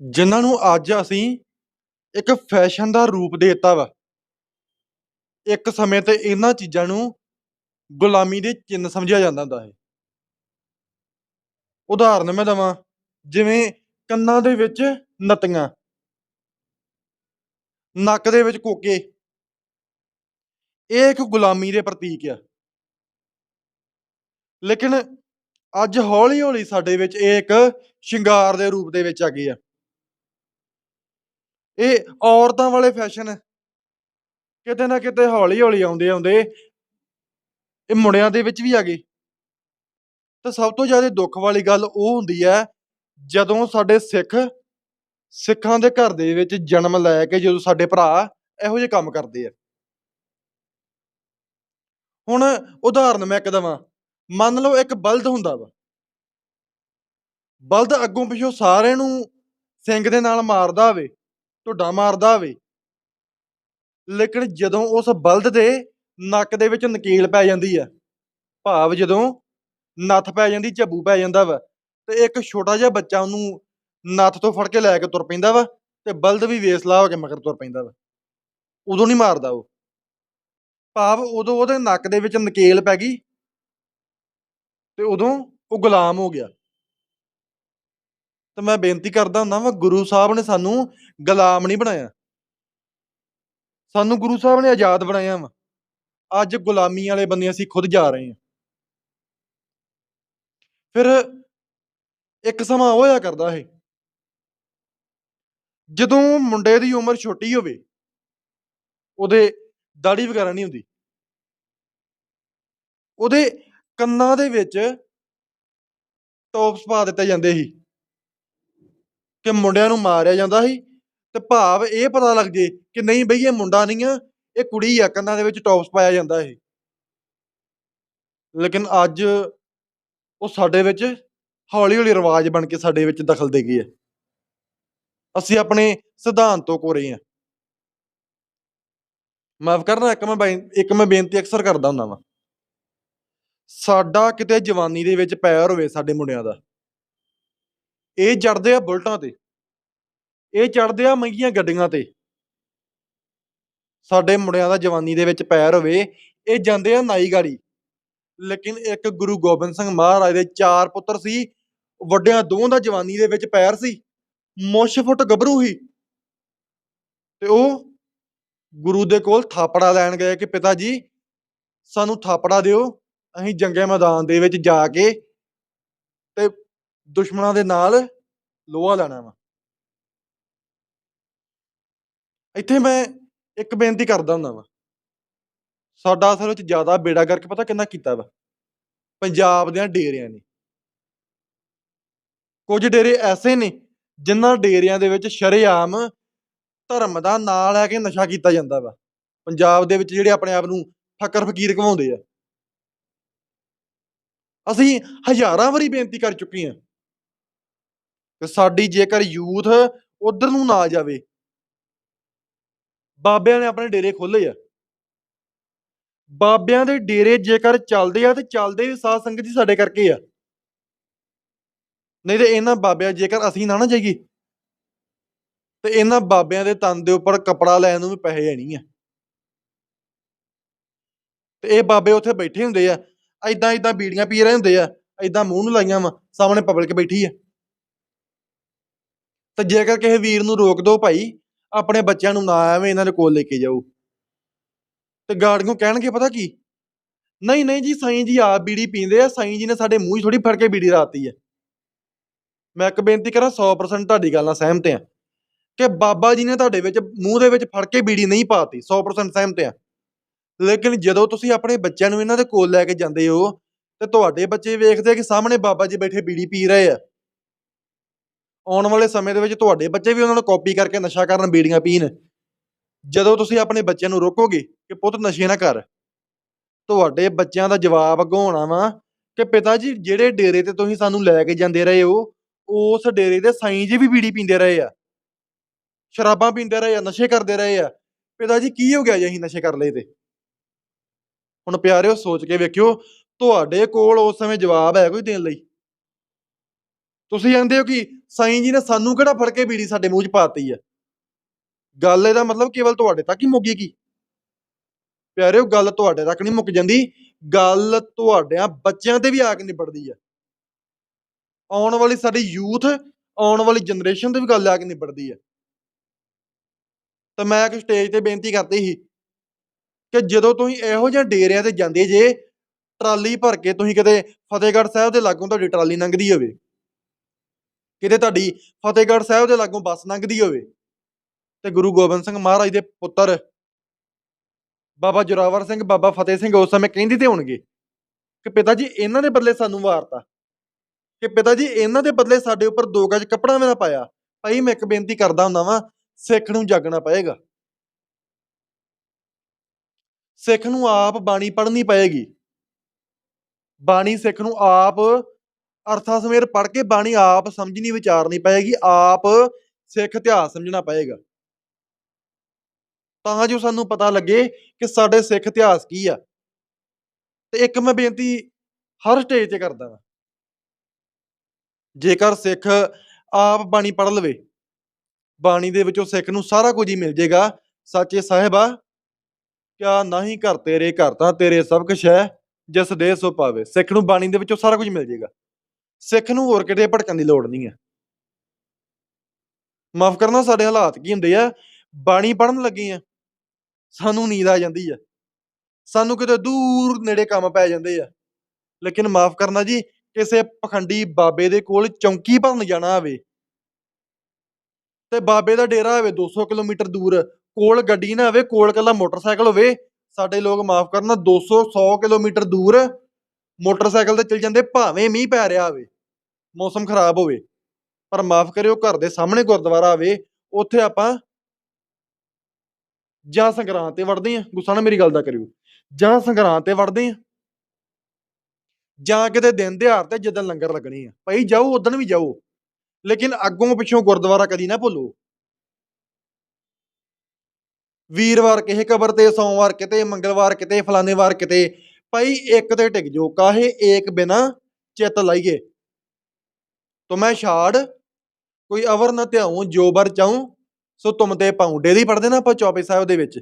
ਜਿਨ੍ਹਾਂ ਨੂੰ ਅੱਜ ਅਸੀਂ ਇੱਕ ਫੈਸ਼ਨ ਦਾ ਰੂਪ ਦੇ ਦਿੱਤਾ ਵਾ। ਇੱਕ ਸਮੇਂ ਤੇ ਇਹਨਾਂ ਚੀਜ਼ਾਂ ਨੂੰ ਗੁਲਾਮੀ ਦੇ ਚਿੰਨ੍ਹ ਸਮਝਿਆ ਜਾਂਦਾ ਹੁੰਦਾ ਹੈ ਉਦਾਹਰਨ ਮੈਂ ਦਵਾਂ, ਜਿਵੇਂ ਕੰਨਾਂ ਦੇ ਵਿੱਚ ਨਤੀਆਂ, ਨੱਕ ਦੇ ਵਿੱਚ ਕੋਕੇ, ਇਹ ਇੱਕ ਗੁਲਾਮੀ ਦੇ ਪ੍ਰਤੀਕ ਆ। ਲੇਕਿਨ ਅੱਜ ਹੌਲੀ ਹੌਲੀ ਸਾਡੇ ਵਿੱਚ ਇਹ ਇੱਕ ਸ਼ਿੰਗਾਰ ਦੇ ਰੂਪ ਦੇ ਵਿੱਚ ਆ ਗਏ ਆ। ਇਹ ਔਰਤਾਂ ਵਾਲੇ ਫੈਸ਼ਨ ਕਿਤੇ ਨਾ ਕਿਤੇ ਹੌਲੀ ਹੌਲੀ ਆਉਂਦੇ ਆਉਂਦੇ ਇਹ ਮੁੰਡਿਆਂ ਦੇ ਵਿੱਚ ਵੀ ਆ ਗਏ। ਤਾਂ ਸਭ ਤੋਂ ਜ਼ਿਆਦਾ ਦੁੱਖ ਵਾਲੀ ਗੱਲ ਉਹ ਹੁੰਦੀ ਹੈ, ਜਦੋਂ ਸਾਡੇ ਸਿੱਖ ਸਿੱਖਾਂ ਦੇ ਘਰ ਦੇ ਵਿੱਚ ਜਨਮ ਲੈ ਕੇ ਜਦੋਂ ਸਾਡੇ ਭਰਾ ਇਹੋ ਜਿਹੇ ਕੰਮ ਕਰਦੇ ਆ। ਹੁਣ ਉਦਾਹਰਨ ਮੈਂ ਇੱਕ ਦਵਾਂ, ਮੰਨ ਲਓ ਇੱਕ ਬਲਦ ਹੁੰਦਾ ਵਾ। ਬਲਦ ਅੱਗੋਂ ਪਿੱਛੋਂ ਸਾਰਿਆਂ ਨੂੰ ਸਿੰਘ ਦੇ ਨਾਲ ਮਾਰਦਾ ਹੋਵੇ। ਢੁੱਡਾ ਮਾਰਦਾ ਹੋਵੇ। ਲੇਕਿਨ ਜਦੋਂ ਉਸ ਬਲਦ ਦੇ ਨੱਕ ਦੇ ਵਿੱਚ ਨਕੀਲ ਪੈ ਜਾਂਦੀ ਆ, ਭਾਵ ਜਦੋਂ ਨੱਥ ਪੈ ਜਾਂਦੀ, ਝੱਬੂ ਪੈ ਜਾਂਦਾ ਵਾ, ਤੇ ਇੱਕ ਛੋਟਾ ਜਿਹਾ ਬੱਚਾ ਉਹਨੂੰ ਨੱਥ ਤੋਂ ਫੜ ਕੇ ਲੈ ਕੇ ਤੁਰ ਪੈਂਦਾ ਵਾ ਤੇ ਬਲਦ ਵੀ ਵੇਸਲਾ ਹੋ ਕੇ ਮਗਰ ਤੁਰ ਪੈਂਦਾ ਵਾ। ਉਦੋਂ ਨਹੀਂ ਮਾਰਦਾ ਉਹ। ਭਾਵ ਉਦੋਂ ਉਹਦੇ ਨੱਕ ਦੇ ਵਿੱਚ ਨਕੇਲ ਪੈ ਗਈ ਤੇ ਉਦੋਂ ਉਹ ਗੁਲਾਮ ਹੋ ਗਿਆ। ਤੇ ਮੈਂ ਬੇਨਤੀ ਕਰਦਾ ਹੁੰਦਾ ਵਾ, ਗੁਰੂ ਸਾਹਿਬ ਨੇ ਸਾਨੂੰ ਗੁਲਾਮ ਨਹੀਂ ਬਣਾਇਆ। ਸਾਨੂੰ ਗੁਰੂ ਸਾਹਿਬ ਨੇ ਆਜ਼ਾਦ ਬਣਾਇਆ ਵਾ। ਅੱਜ ਗੁਲਾਮੀ ਵਾਲੇ ਬੰਦੇ ਅਸੀਂ ਖੁਦ ਜਾ ਰਹੇ ਹਾਂ। ਫਿਰ ਇੱਕ ਸਮਾਂ ਹੋਇਆ ਕਰਦਾ ਹੈ ਜਦੋਂ ਮੁੰਡੇ ਦੀ ਉਮਰ ਛੋਟੀ ਹੋਵੇ, ਉਹਦੇ ਦਾੜੀ ਵਗੈਰਾ ਨਹੀਂ ਹੁੰਦੀ। ਉਹਦੇ ਕੰਨਾਂ ਦੇ ਵਿੱਚ ਟੌਪਸ ਪਾ ਦਿੱਤੇ ਜਾਂਦੇ ਸੀ। ਕਿ ਮੁੰਡਿਆਂ ਨੂੰ ਮਾਰਿਆ ਜਾਂਦਾ ਸੀ ਤੇ ਭਾਵ ਇਹ ਪਤਾ ਲੱਗ ਜੇ ਕਿ ਨਹੀਂ ਬਈ ਇਹ ਮੁੰਡਾ ਨਹੀਂ ਆ, ਇਹ ਕੁੜੀ ਆ, ਕੰਨਾਂ ਦੇ ਵਿੱਚ ਟੌਪਸ ਪਾਇਆ ਜਾਂਦਾ ਸੀ। ਲੇਕਿਨ ਅੱਜ ਉਹ ਸਾਡੇ ਵਿੱਚ ਹੌਲੀ ਹੌਲੀ ਰਿਵਾਜ ਬਣ ਕੇ ਸਾਡੇ ਵਿੱਚ ਦਖਲ ਦੇ ਗਈ ਹੈ। ਅਸੀਂ ਆਪਣੇ ਸਿਧਾਂਤ ਤੋਂ ਕੋਰੇ ਹਾਂ। ਮਾਫ ਕਰਨਾ, ਇੱਕ ਮੈਂ ਬੇਨ- ਇੱਕ ਮੈਂ ਬੇਨਤੀ ਅਕਸਰ ਕਰਦਾ ਹੁੰਦਾ ਵਾਂ। ਸਾਡਾ ਕਿਤੇ ਜਵਾਨੀ ਦੇ ਵਿੱਚ ਪੈਰ ਹੋਵੇ ਸਾਡੇ ਮੁੰਡਿਆਂ ਦਾ ਇਹ ਚੜਦੇ ਆ ਬੁਲਟਾਂ ਤੇ। ਇਹ ਚੜਦੇ ਆ ਮਹਿੰਗੀਆਂ ਗੱਡੀਆਂ ਤੇ। ਸਾਡੇ ਮੁੰਡਿਆਂ ਦਾ ਜਵਾਨੀ ਦੇ ਵਿੱਚ ਪੈਰ ਹੋਵੇ, ਇਹ ਜਾਂਦੇ ਆ ਨਾਈ ਗਾੜੀ। ਲੇਕਿਨ ਇੱਕ ਗੁਰੂ ਗੋਬਿੰਦ ਸਿੰਘ ਮਹਾਰਾਜ ਦੇ ਚਾਰ ਪੁੱਤਰ ਸੀ। ਵੱਡਿਆਂ ਦੋਵਾਂ ਦਾ ਜਵਾਨੀ ਦੇ ਵਿੱਚ ਪੈਰ ਸੀ। ਮੁੱਛ ਫੁੱਟ ਗੱਭਰੂ ਸੀ। ਤੇ ਉਹ ਗੁਰੂ ਦੇ ਕੋਲ ਥਾਪੜਾ ਲੈਣ ਗਏ ਕਿ, ਪਿਤਾ ਜੀ, ਸਾਨੂੰ ਥਾਪੜਾ ਦਿਓ। ਅਸੀਂ ਜੰਗੇ ਮੈਦਾਨ ਦੇ ਵਿੱਚ ਜਾ ਕੇ ਤੇ ਦੁਸ਼ਮਣਾਂ ਦੇ ਨਾਲ ਲੋਹਾ ਲੈਣਾ ਵਾ। ਇੱਥੇ ਮੈਂ ਇੱਕ ਬੇਨਤੀ ਕਰਦਾ ਹੁੰਦਾ ਵਾ। ਸਾਡਾ ਅਸਲ ਵਿੱਚ ਜ਼ਿਆਦਾ ਬੇੜਾ ਕਰਕੇ ਪਤਾ ਕਿੰਨਾ ਕੀਤਾ ਵਾ? ਪੰਜਾਬ ਦੇ ਡੇਰਿਆਂ ਨੇ। ਕੁਝ ਡੇਰੇ ਐਸੇ ਨੇ ਜਿਨ੍ਹਾਂ ਡੇਰਿਆਂ ਦੇ ਵਿੱਚ ਸ਼ਰੇਆਮ ਧਰਮ ਦਾ ਨਾਂ ਲੈ ਕੇ ਨਸ਼ਾ ਕੀਤਾ ਜਾਂਦਾ ਵਾ। ਪੰਜਾਬ ਦੇ ਵਿੱਚ ਜਿਹੜੇ ਆਪਣੇ ਆਪ ਨੂੰ ਫਕਰ ਫਕੀਰ ਕਹਾਉਂਦੇ ਆ। ਅਸੀਂ ਹਜ਼ਾਰਾਂ ਵਾਰੀ ਬੇਨਤੀ ਕਰ ਚੁੱਕੇ ਹਾਂ ਕਿ ਸਾਡੀ ਜੇਕਰ ਯੂਥ ਉਧਰ ਨੂੰ ਨਾ ਜਾਵੇ। ਬਾਬਿਆਂ ਨੇ ਆਪਣੇ ਡੇਰੇ ਖੋਲੇ ਆ। ਬਾਬਿਆਂ ਦੇ ਡੇਰੇ ਜੇਕਰ ਚੱਲਦੇ ਆ, ਤੇ ਚੱਲਦੇ ਵੀ ਸਾਧ ਸੰਗਤ ਜੀ ਸਾਡੇ ਕਰਕੇ ਆ। ਨਹੀਂ ਤੇ ਇਹਨਾਂ ਬਾਬਿਆਂ ਜੇਕਰ ਅਸੀਂ ਨਾ ਨਾ ਜਾਈਏ, ਤੇ ਇਹਨਾਂ ਬਾਬਿਆਂ ਦੇ ਤਨ ਦੇ ਉੱਪਰ ਕਪੜਾ ਲੈਣ ਨੂੰ ਵੀ ਪੈਸੇ ਨਹੀਂ ਆ। ਤੇ ਇਹ ਬਾਬੇ ਉੱਥੇ ਬੈਠੇ ਹੁੰਦੇ ਆ ਐਦਾਂ ਐਦਾਂ ਬੀੜੀਆਂ ਪੀ ਰਹੇ ਹੁੰਦੇ ਆ ਐਦਾਂ ਮੂੰਹ ਨੂੰ ਲਾਈਆਂ ਵਾ, ਸਾਹਮਣੇ ਪਬਲਿਕ ਬੈਠੀ ਆ। ਤੇ ਜੇਕਰ ਕਿਸੇ ਵੀਰ ਨੂੰ ਰੋਕ ਦੋ ਭਾਈ, ਆਪਣੇ ਬੱਚਿਆਂ ਨੂੰ ਨਾ ਐਵੇਂ ਇਹਨਾਂ ਦੇ ਕੋਲ ਲੈ ਕੇ ਜਾਓ। ਤੇ ਗਾਰਡੀਆਂ ਕਹਿਣਗੇ, ਪਤਾ ਕੀ? ਨਹੀਂ ਨਹੀਂ ਜੀ, ਸਾਈਂ ਜੀ ਆਪ ਬੀੜੀ ਪੀਂਦੇ ਆ, ਸਾਈਂ ਜੀ ਨੇ ਸਾਡੇ ਮੂੰਹ 'ਚ ਥੋੜੀ ਫੜ ਕੇ ਬੀੜੀ ਰਾਤੀ ਆ। ਮੈਂ ਇੱਕ ਬੇਨਤੀ ਕਰਾਂ 100% ਤੁਹਾਡੀ ਗੱਲ ਨਾਲ ਸਹਿਮਤ ਆ ਕਿ ਬਾਬਾ ਜੀ ਨੇ ਤੁਹਾਡੇ ਵਿੱਚ, ਮੂੰਹ ਦੇ ਵਿੱਚ ਫੜ ਕੇ ਬੀੜੀ ਨਹੀਂ ਪਾਤੀ 100% ਸਹਿਮਤ ਆ। ਲੇਕਿਨ ਜਦੋਂ ਤੁਸੀਂ ਆਪਣੇ ਬੱਚਿਆਂ ਨੂੰ ਇਹਨਾਂ ਦੇ ਕੋਲ ਲੈ ਕੇ ਜਾਂਦੇ ਹੋ, ਤੇ ਤੁਹਾਡੇ ਬੱਚੇ ਵੇਖਦੇ ਆ ਕਿ ਸਾਹਮਣੇ ਬਾਬਾ ਜੀ ਬੈਠੇ ਬੀੜੀ ਪੀ ਰਹੇ ਆ। ਆਉਣ ਵਾਲੇ ਸਮੇਂ ਦੇ ਵਿੱਚ ਤੁਹਾਡੇ ਬੱਚੇ ਵੀ ਉਹਨਾਂ ਨੂੰ ਕਾਪੀ ਕਰਕੇ ਨਸ਼ਾ ਕਰਨ ਬੀੜੀਆਂ ਪੀਣ। ਜਦੋਂ ਤੁਸੀਂ ਆਪਣੇ ਬੱਚਿਆਂ ਨੂੰ ਰੋਕੋਗੇ ਕਿ ਪੁੱਤ ਨਸ਼ੇ ਨਾ ਕਰ। ਤੁਹਾਡੇ ਬੱਚਿਆਂ ਦਾ ਜਵਾਬ ਅੱਗੋਂ ਹੋਣਾ ਵਾ ਕਿ ਪਿਤਾ ਜੀ, ਜਿਹੜੇ ਡੇਰੇ ਤੇ ਤੁਸੀਂ ਸਾਨੂੰ ਲੈ ਕੇ ਜਾਂਦੇ ਰਹੇ ਹੋ, ਉਸ ਡੇਰੇ ਦੇ ਸਾਈਂ ਜੀ ਵੀ ਬੀੜੀ ਪੀਂਦੇ ਰਹੇ ਆ। ਸ਼ਰਾਬਾਂ ਪੀਂਦੇ ਰਹੇ ਆ, ਨਸ਼ੇ ਕਰਦੇ ਰਹੇ ਆ। ਪਿਤਾ ਜੀ, ਕੀ ਹੋ ਗਿਆ ਜੇ ਅਸੀਂ ਨਸ਼ੇ ਕਰ ਲਏ ਤੇ? ਹੁਣ ਪਿਆਰਿਓ, ਸੋਚ ਕੇ ਵੇਖਿਓ, ਤੁਹਾਡੇ ਕੋਲ ਉਸ ਸਮੇਂ ਜਵਾਬ ਹੈ ਕੋਈ ਦੇਣ ਲਈ? ਤੁਸੀਂ ਕਹਿੰਦੇ ਹੋ ਕਿ ਸਾਈਂ ਜੀ ਨੇ ਸਾਨੂੰ ਕਿਹੜਾ ਫੜ ਕੇ ਬੀੜੀ ਸਾਡੇ ਮੂੰਹ 'ਚ ਪਾਤੀ ਆ? ਗੱਲ ਇਹਦਾ ਮਤਲਬ ਕੇਵਲ ਤੁਹਾਡੇ ਤੱਕ ਹੀ ਮੁੱਕੇਗੀ ਪਿਆਰਿਓ, ਗੱਲ ਤੁਹਾਡੇ ਤੱਕ ਨਹੀਂ ਮੁੱਕ ਜਾਂਦੀ। ਗੱਲ ਤੁਹਾਡਿਆਂ ਬੱਚਿਆਂ ਤੇ ਵੀ ਆ ਕੇ ਨਿਬੜਦੀ ਆ। ਆਉਣ ਵਾਲੀ ਸਾਡੀ ਯੂਥ, ਆਉਣ ਵਾਲੀ ਜਨਰੇਸ਼ਨ ਤੇ ਵੀ ਗੱਲ ਆ ਕੇ ਨਿਬੜਦੀ ਆ। ਤਾਂ ਮੈਂ ਇੱਕ ਸਟੇਜ ਤੇ ਬੇਨਤੀ ਕਰਦੀ ਸੀ ਕਿ ਜਦੋਂ ਤੁਸੀਂ ਇਹੋ ਜਿਹੇ ਡੇਰਿਆਂ ਤੇ ਜਾਂਦੇ ਜੇ, ਟਰਾਲੀ ਭਰ ਕੇ ਤੁਸੀਂ ਕਦੇ ਫਤਿਹਗੜ੍ਹ ਸਾਹਿਬ ਦੇ ਲਾਗੋਂ ਤੁਹਾਡੀ ਟਰਾਲੀ ਲੰਘਦੀ ਹੋਵੇ। ਕਿਤੇ ਤੁਹਾਡੀ ਫਤਿਹਗੜ੍ਹ ਸਾਹਿਬ ਦੇ ਲਾਗੋਂ ਬੱਸ ਲੰਘਦੀ ਹੋਵੇ ਤੇ ਗੁਰੂ ਗੋਬਿੰਦ ਸਿੰਘ ਮਹਾਰਾਜ ਦੇ ਪੁੱਤਰ ਬਾਬਾ ਜੋਰਾਵਰ ਸਿੰਘ, ਬਾਬਾ ਫਤਿਹ ਸਿੰਘ ਉਸ ਸਮੇਂ ਕਹਿੰਦੇ ਤੇ ਹੋਣਗੇ ਕਿ ਪਿਤਾ ਜੀ, ਇਹਨਾਂ ਦੇ ਬਦਲੇ ਸਾਨੂੰ ਵਾਰਤਾ। ਕਿ ਪਿਤਾ ਜੀ, ਇਹਨਾਂ ਦੇ ਬਦਲੇ ਸਾਡੇ ਉੱਪਰ ਦੋ ਗਜ ਕੱਪੜਾ ਵੀ ਨਾ ਪਾਇਆ। ਭਾਈ, ਮੈਂ ਇੱਕ ਬੇਨਤੀ ਕਰਦਾ ਹੁੰਦਾ ਵਾਂ, ਸਿੱਖ ਨੂੰ ਜਾਗਣਾ ਪਏਗਾ। ਸਿੱਖ ਨੂੰ ਆਪ ਬਾਣੀ ਪੜ੍ਹਨੀ ਪਏਗੀ। ਬਾਣੀ ਸਿੱਖ ਨੂੰ ਆਪ ਅਰਥਾਂ ਸਮੇਤ ਪੜ੍ਹ ਕੇ ਬਾਣੀ ਆਪ ਸਮਝਣੀ, ਵਿਚਾਰਨੀ ਪਏਗੀ, ਆਪ ਸਿੱਖ ਇਤਿਹਾਸ ਸਮਝਣਾ ਪਏਗਾ। ਤਾਂ ਜੋ ਸਾਨੂੰ ਪਤਾ ਲੱਗੇ ਕਿ ਸਾਡੇ ਸਿੱਖ ਇਤਿਹਾਸ ਕੀ ਆ। ਤੇ ਇੱਕ ਮੈਂ ਬੇਨਤੀ ਹਰ ਸਟੇਜ ਤੇ ਕਰਦਾ ਵਾਂ। ਜੇਕਰ ਸਿੱਖ ਆਪ ਬਾਣੀ ਪੜ੍ਹ ਲਵੇ, ਬਾਣੀ ਦੇ ਵਿੱਚੋਂ ਸਿੱਖ ਨੂੰ ਸਾਰਾ ਕੁਝ ਹੀ ਮਿਲ ਜਾਏਗਾ ਸੱਚੇ ਸਾਹਿਬਾ ਕਿਆ ਨਹੀਂ ਘਰ ਤੇਰੇ ਘਰ ਤਾਂ ਤੇਰੇ ਸਭ ਕੁਛ ਹੈ, ਜਿਸ ਦੇ ਸੋ ਪਾਵੇ ਸਿੱਖ ਨੂੰ ਬਾਣੀ ਦੇ ਵਿੱਚੋਂ ਸਾਰਾ ਕੁਝ ਮਿਲ ਜਾਏਗਾ ਸਿੱਖ ਨੂੰ ਹੋਰ ਕਿਤੇ ਭਟਕਣ ਦੀ ਲੋੜ ਨਹੀਂ ਹੈ ਮਾਫ ਕਰਨਾ, ਸਾਡੇ ਹਾਲਾਤ ਕੀ ਹੁੰਦੇ ਆ? ਬਾਣੀ ਪੜਨ ਲੱਗੇ ਆ। ਸਾਨੂੰ ਨੀਂਦ ਆ ਜਾਂਦੀ ਆ। ਸਾਨੂੰ ਕਿਤੇ ਦੂਰ ਨੇੜੇ ਕੰਮ ਪੈ ਜਾਂਦੇ ਆ। ਲੇਕਿਨ ਮਾਫ ਕਰਨਾ ਜੀ, ਕਿਸੇ ਪਖੰਡੀ ਬਾਬੇ ਦੇ ਕੋਲ ਚੌਂਕੀ ਭਰਨ ਜਾਣਾ ਹੋਵੇ ਤੇ ਬਾਬੇ ਦਾ ਡੇਰਾ ਹੋਵੇ 200 ਕਿਲੋਮੀਟਰ ਦੂਰ, ਕੋਲ ਗੱਡੀ ਨਾ ਹੋਵੇ, ਕੋਲ ਕੱਲਾ ਮੋਟਰਸਾਈਕਲ ਹੋਵੇ, ਸਾਡੇ ਲੋਕ ਮਾਫ ਕਰਨਾ 200 100 ਕਿਲੋਮੀਟਰ ਦੂਰ ਮੋਟਰਸਾਈਕਲ ਤੇ ਚਲ ਜਾਂਦੇ, ਭਾਵੇਂ ਮੀਂਹ ਪੈ ਰਿਹਾ ਹੋਵੇ, ਮੌਸਮ ਖਰਾਬ ਹੋਵੇ, ਪਰ ਮਾਫ ਕਰਿਓ, ਘਰ ਦੇ ਸਾਹਮਣੇ ਗੁਰਦੁਆਰਾ ਹੋਵੇ ਉੱਥੇ ਆਪਾਂ ਜਾਂ ਸੰਗਰਾਂਦ ਤੇ ਵੜਦੇ ਆ ਗੁੱਸਾ ਨਾ ਮੇਰੀ ਗੱਲ ਦਾ ਕਰਿਓ, ਜਾਂ ਸੰਗਰਾਂ ਤੇ ਵੜਦੇ ਆ ਜਾਂ ਕਿਤੇ ਦਿਨ ਦਿਹਾੜ ਤੇ ਜਦੋਂ ਲੰਗਰ ਲੱਗਣੇ ਆ, ਭਾਈ ਜਾਓ ਉਦੋਂ ਵੀ ਜਾਓ, ਲੇਕਿਨ ਅੱਗੋਂ ਪਿੱਛੋਂ ਗੁਰਦੁਆਰਾ ਕਦੀ ਨਾ ਭੁੱਲੋ। ਵੀਰਵਾਰ ਕਿਸੇ ਕਬਰ ਤੇ, ਸੋਮਵਾਰ ਕਿਤੇ, ਮੰਗਲਵਾਰ ਕਿਤੇ, ਫਲਾਣੇ ਵਾਰ ਕਿਤੇ ਭਾਈ ਇੱਕ ਤੇ ਟਿਕ ਜੋ ਕਾਹੇ ਏਕ ਬਿਨਾ ਚਿੱਤ ਲਾਈਏ। ਤੁਮੈ ਛਾੜ, ਕੋਈ ਅਵਰ ਨਾ ਧਿਆਉ, ਜੋ ਬਰ ਚਾਉ, ਸੋ ਤੁਮ ਤੇ ਪਾਉ ਡੇਰੀ ਪੜਦੇ ਨਾ ਆਪਾਂ ਚੌਪੇ ਸਾਹਿਬ ਦੇ ਵਿੱਚ।